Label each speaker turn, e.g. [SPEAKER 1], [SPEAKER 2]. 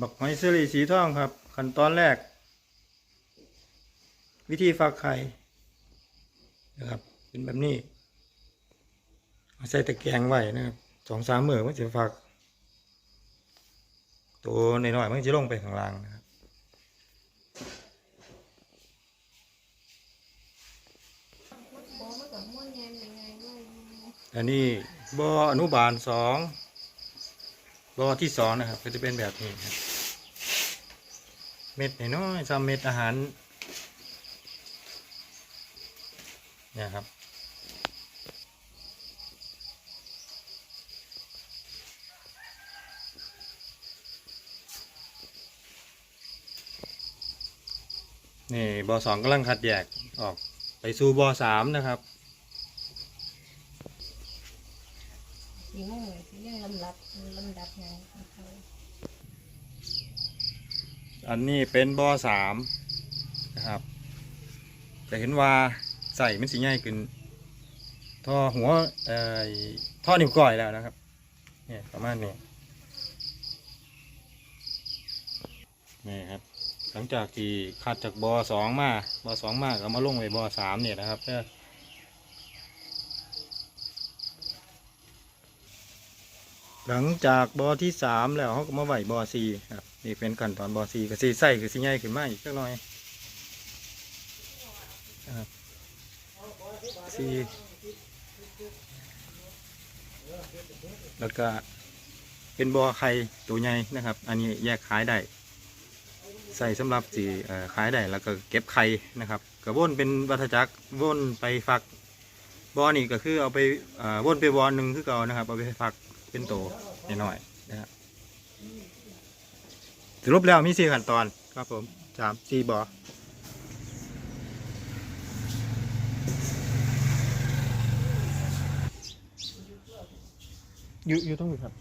[SPEAKER 1] บักหอยเซรีสีทองครับ ขั้นตอนแรก วิธีฟักไข่นะครับ เป็นแบบนี้ใส่ตะแกรงไว้นะครับสองสามมือมันจะฟัก ตัวน้อยๆมันจะลงไปข้างล่างนะครับ
[SPEAKER 2] อันกับม้วนแยงยังไงด้วย
[SPEAKER 1] อันนี้บออนุบาลสอง บอที่สองนะครับ ก็จะเป็นแบบนี้ครับเม็ดน้อยๆซ้ำเม็ดอาหารเนี่ยครับนี่บอสองกำลังคัดแยกออกไปสู่บอสามนะครับ
[SPEAKER 2] สีม่งยสีเรื่องลำดับลำดับไงของเขา
[SPEAKER 1] อันนี้เป็นบอสามนะครับ จะเห็นว่าใส่มันสีง่ายขึ้นท่อหัวเอ่อท่อนิ้วก้อยแล้วนะครับเนี่ยประมาณนี้นี่ครับ หลังจากที่คัดจากบอสองมาบอสองมาก็มาลงไปบอสามเนี่ยนะครับเพื่อ หลังจากบอที่สามแล้วเขาก็มาไหวบอสี่ครับนี่เป็นขั้นตอนบอสี่ก็สีใส่คือสีใหญ่ขึ้นมาอีกสักหน่อยครับสี่แล้วก็เป็นบอไข่ตัวใหญ่นะครับ อันนี้แยกขายได้ใส่สำหรับสี่ขายได้แล้วก็เก็บไข่นะครับกระว่นเป็นวัฏจักรว่นไปฟักบอนี่ก็คือเอาไปว่นไปบอหนึ่งคือเก่านะครับเอาไปฟัก เป็นโตหน่อยๆนะครับสรุปแล้วมีสี่ขั้นตอนครับผมสามสี่บออยู่อยู่ตรงนี้ครับ